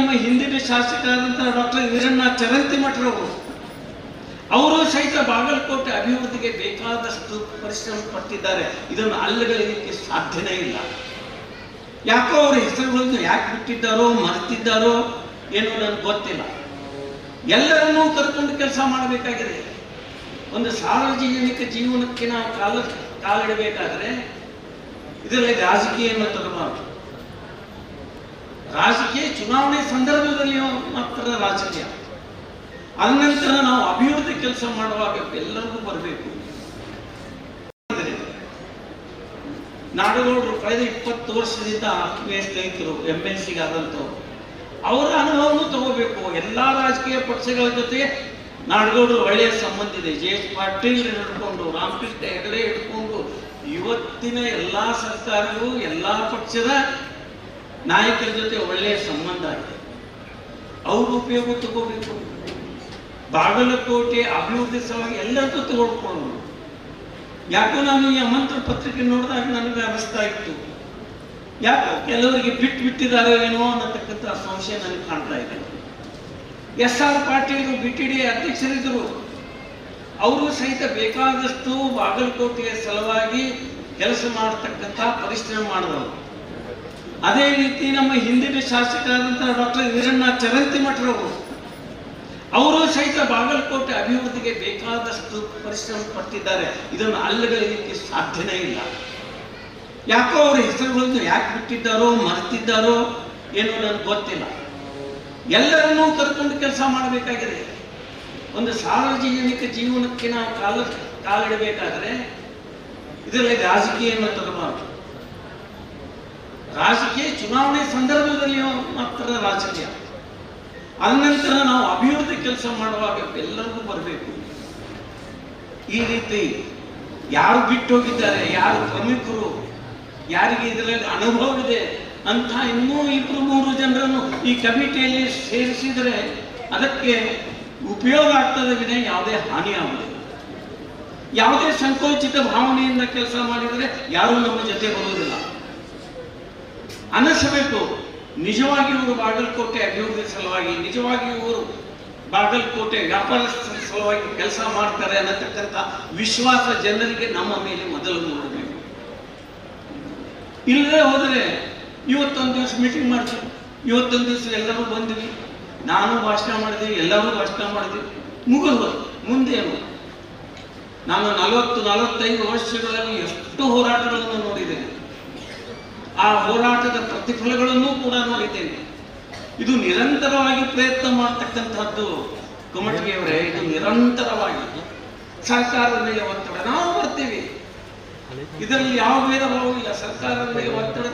ನಮ್ಮ ಹಿಂದಿನ ಶಾಸಕರಾದಂತಹ ಡಾಕ್ಟರ್ ವೀರಣ್ಣ ಚರಂತಿ ಮಠರವರು ಅವರು ಸಹಿತ ಬಾಗಲಕೋಟೆ ಅಭಿವೃದ್ಧಿಗೆ ಬೇಕಾದಷ್ಟು ಪರಿಶ್ರಮ ಪಟ್ಟಿದ್ದಾರೆ. ಇದನ್ನು ಅಲ್ಲಗಳಿಗೆ ಸಾಧ್ಯನೇ ಇಲ್ಲ. ಯಾಕೋ ಅವರ ಹೆಸರುಗಳನ್ನು ಯಾಕೆ ಬಿಟ್ಟಿದ್ದಾರೋ, ಮರೆತಿದ್ದಾರೋ ಏನೋ ನನಗೆ ಗೊತ್ತಿಲ್ಲ. ಎಲ್ಲರನ್ನೂ ಕರ್ಕೊಂಡು ಕೆಲಸ ಮಾಡಬೇಕಾಗಿದೆ. ಒಂದು ಸಾರ್ವಜನಿಕ ಜೀವನಕ್ಕೆ ನಾವು ಕಾಲ, ಕಾಲಿಡಬೇಕಾದ್ರೆ ಇದರಲ್ಲಿ ರಾಜಕೀಯವನ್ನು ತರಬಾರದು. ರಾಜಕೀಯ ಚುನಾವಣೆ ಸಂದರ್ಭದಲ್ಲಿ ಮಾತ್ರ ರಾಜಕೀಯ. ಅನಂತರ ನಾವು ಅಭಿವೃದ್ಧಿ ಕೆಲಸ ಮಾಡುವಾಗ ಎಲ್ಲರಿಗೂ ಬರಬೇಕು. ನಾಡುಗೌಡರು ಕಳೆದ ಇಪ್ಪತ್ತು ವರ್ಷದಿಂದ ಆತ್ಮೀಯ ಸ್ನೇಹಿತರು ಎಂ ಎಲ್ ಸಿಗಾದಂಥವ್ರು ಅವರ ಅನುಭವನೂ ತಗೋಬೇಕು. ಎಲ್ಲಾ ರಾಜಕೀಯ ಪಕ್ಷಗಳ ಜೊತೆ ನಾಡಗೌಡರು ಒಳ್ಳೆಯ ಸಂಬಂಧ ಇದೆ. ಜೆ ಎಸ್ ಪಾಟೀಲ್ ಹಿಡ್ಕೊಂಡು, ರಾಮಕೃಷ್ಣ ಹೆಗಡೆ ಹಿಡ್ಕೊಂಡು, ಇವತ್ತಿನ ಎಲ್ಲಾ ಸರ್ಕಾರಗಳು, ಎಲ್ಲಾ ಪಕ್ಷದ ನಾಯಕರ ಜೊತೆ ಒಳ್ಳೆಯ ಸಂಬಂಧ ಇದೆ ಅವರು ಉಪಯೋಗ ತಗೋಬೇಕು. ಬಾಗಲಕೋಟೆ ಅಭಿವೃದ್ಧಿ ಸಲುವಾಗಿ ಎಲ್ಲರದ್ದು ತಗೊಳ್ಕೊಳ್ಳೋಣ ಯಾಕೋ ನಾನು ಈ ಮಂತ್ರ ಪತ್ರಿಕೆ ನೋಡಿದಾಗ ನನಗೆ ಅನಿಸ್ತಾ ಇತ್ತು. ಯಾಕೋ ಕೆಲವರಿಗೆ ಬಿಟ್ಟು ಬಿಟ್ಟಿದ್ದಾರೆ ಏನೋ ಅನ್ನತಕ್ಕಂಥ ಸಂಶಯ ನನಗೆ ಕಾಣ್ತಾ ಇದೆ. S R Patil B T D ಅಧ್ಯಕ್ಷರಿದ್ದರು. ಅವರು ಸಹಿತ ಬೇಕಾದಷ್ಟು ಬಾಗಲಕೋಟೆಯ ಸಲುವಾಗಿ ಕೆಲಸ ಮಾಡತಕ್ಕಂಥ ಪರಿಶ್ರಮ ಮಾಡಿದವರು. ಅದೇ ರೀತಿ ನಮ್ಮ ಹಿಂದಿನ ಶಾಸಕರಾದಂತಹ ಡಾಕ್ಟರ್ ವೀರಣ್ಣ ಚರಂತಿ ಮಠರವರು ಅವರು ಸಹಿತ ಬಾಗಲಕೋಟೆ ಅಭಿವೃದ್ಧಿಗೆ ಬೇಕಾದಷ್ಟು ಪರಿಶ್ರಮ ಪಟ್ಟಿದ್ದಾರೆ. ಇದನ್ನು ಅಲ್ಲಗಲಿಕ್ಕೆ ಸಾಧ್ಯನೇ ಇಲ್ಲ. ಯಾಕೋ ಅವರ ಹೆಸರುಗಳನ್ನು ಯಾಕೆ ಬಿಟ್ಟಿದ್ದಾರೋ, ಮರೆತಿದ್ದಾರೋ ಏನೋ ನನಗೆ ಗೊತ್ತಿಲ್ಲ. ಎಲ್ಲರನ್ನೂ ಕರ್ಕೊಂಡು ಕೆಲಸ ಮಾಡಬೇಕಾಗಿದೆ. ಒಂದು ಸಾರ್ವಜನಿಕ ಜೀವನಕ್ಕೆ ನಾವು ಕಾಲ, ಕಾಲಿಡಬೇಕಾದ್ರೆ ಇದರಲ್ಲಿ ರಾಜಕೀಯವನ್ನು ತರಬಾರದು. ರಾಜಕೀಯ ಚುನಾವಣೆ ಸಂದರ್ಭದಲ್ಲಿ ಮಾತ್ರ ರಾಜಕೀಯ. ಅನಂತರ ನಾವು ಅಭಿವೃದ್ಧಿ ಕೆಲಸ ಮಾಡುವಾಗ ಎಲ್ಲರಿಗೂ ಬರಬೇಕು. ಈ ರೀತಿ ಯಾರು ಬಿಟ್ಟು ಹೋಗಿದ್ದಾರೆ ಯಾರು ಪ್ರಮುಖರು, ಯಾರಿಗೆ ಇದರಲ್ಲಿ ಅನುಭವ ಇದೆ ಅಂತ ಇನ್ನೂ ಇಬ್ಬರು ಮೂರು ಜನರನ್ನು ಈ ಕಮಿಟಿಯಲ್ಲಿ ಸೇರಿಸಿದರೆ ಅದಕ್ಕೆ ಉಪಯೋಗ ಆಗ್ತದೆ ವಿನ ಯಾವುದೇ ಹಾನಿ ಆಗುವುದಿಲ್ಲ ಯಾವುದೇ ಸಂಕೋಚಿತ ಭಾವನೆಯಿಂದ ಕೆಲಸ ಮಾಡಿದರೆ ಯಾರೂ ನಮ್ಮ ಜೊತೆ ಬರುವುದಿಲ್ಲ ಅನಿಸಬೇಕು. ನಿಜವಾಗಿ ಇವರು ಬಾಗಲಕೋಟೆ ಅಭಿವೃದ್ಧಿ ಸಲುವಾಗಿ, ನಿಜವಾಗಿ ಇವರು ಬಾಗಲಕೋಟೆ ವ್ಯಾಪಾರಸ್ಥರ ಸಲುವಾಗಿ ಕೆಲಸ ಮಾಡ್ತಾರೆ ಅನ್ನತಕ್ಕಂಥ ವಿಶ್ವಾಸ ಜನರಿಗೆ ನಮ್ಮ ಮೇಲೆ ಮೊದಲು ಮೂಡಬೇಕು. ಇಲ್ಲದೆ ಹೋದರೆ ಇವತ್ತೊಂದು ದಿವಸ ಮೀಟಿಂಗ್ ಮಾಡ್ತೀವಿ. ಇವತ್ತೊಂದು ದಿವಸ ಎಲ್ಲರೂ ಬಂದ್ವಿ. ನಾನು ಭಾಷಣ ಮಾಡಿದ್ವಿ ಎಲ್ಲರೂ ಭಾಷಣ ಮಾಡಿದ್ವಿ ಮುಗಿದು ಮುಂದೇನು? ನಾನು ನಲವತ್ತು, ನಲವತ್ತೈದು ವರ್ಷಗಳಲ್ಲಿ ಎಷ್ಟು ನೋಡಿದ್ದೇನೆ ಆ ಹೋರಾಟದ ಪ್ರತಿಫಲಗಳನ್ನು ಕೂಡ ನೋಡಿದ್ದೇನೆ. ಇದು ನಿರಂತರವಾಗಿ ಪ್ರಯತ್ನ ಮಾಡ್ತಕ್ಕಂಥದ್ದು ಕಮಟಗಿಯವರೇ, ಇದು ನಿರಂತರವಾಗಿ ಸರ್ಕಾರದ ಮೇಲೆ ಒತ್ತಡ. ನಾವು ಬರ್ತೀವಿ. ಇದರಲ್ಲಿ ಯಾವ ಭೇದ ಭಾವ ಇಲ್ಲ. ಸರ್ಕಾರದ ಮೇಲೆ ಒತ್ತಡ